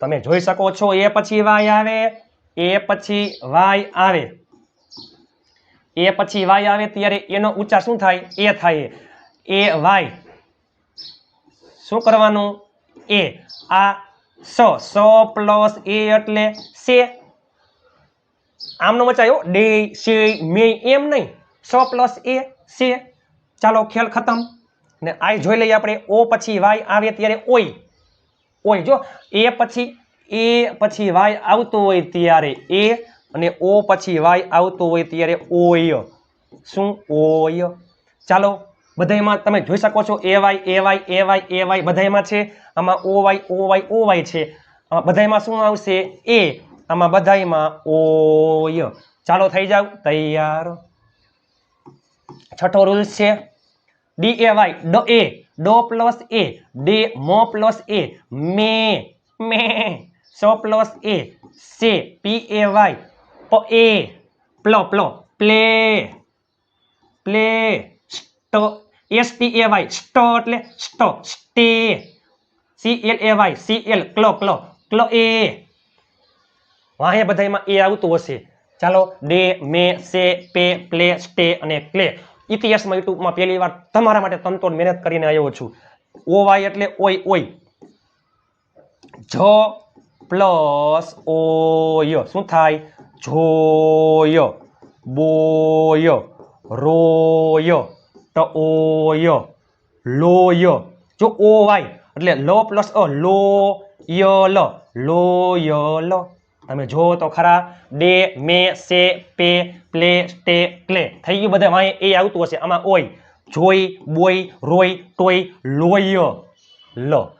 તમે જોઈ શકો છો, એ પછી વાય આવે, એ પછી વાય આવે. એ પછી વાય આવે ત્યારે એનો ઉચ્ચાર શું થાય? એ થાય. A Y. શું કરવાનું? એ. આ સ. સ પ્લસ એ એટલે સે. આમનો મચાયો ડે સે મે, એમ નહીં. સ પ્લસ એ, સે. ચાલો, ખેલ ખતમ. ને આઈ જોઈ લઈએ આપણે, ઓ પછી વાય આવે ત્યારે ઓય. ઓય જો એ પછી એ પછી વાય આવતો હોય ત્યારે એ અને ઓ પછી વાય આવતો હોય ત્યારે ઓય. શું ઓય? ચાલો, બધાયમાં તમે જોઈ શકો છો A Y A Y A Y A Y બધાયમાં છે. આમાં O Y O Y O Y છે. આમાં બધાયમાં શું આવશે? એ. આમાં બધાયમાં ઓય. ચાલો, થઈ જાવ. તૈયાર. છઠ્ઠો રૂલ્સ છે. ડી એ વાય ડ એ. ડો પ્લસ એ, ડે મો plus A, May May. So plus A, say P A Y પ, એ. પ્લો પ્લો, પ્લે. પ્લે, સ્ટો એસ ટી એ વાય સ્ટો એટલે સ્ટો, stay. C L A Y C L ક્લો ક્લો ક્લો, એ. વાહે બધાયમાં એ આવતું હશે. ચાલો, day, may, say, pay, play, stay અને ક્લે ઇતિહાસમાં યુટ્યુબમાં પહેલી વાર તમારા માટે તનતોડ મહેનત કરીને આવ્યો છું. ઓવાય એટલે ઓય ઓય. જ પ્લસ ઓય. શું થાય? જોય. બોય. રોય. ટઓય ઓય. લોય. જો ઓવાય એટલે લ પ્લસ અ લો ય લ. લોય લ. તમે જો તો ખરા, day, may, say, pay, play, stay clay થઈ ગયું બધા. વાંહે એ આવતું હશે. આમાં ઓય, જોઈ, બોય, રોય, ટોય, લોય, લ.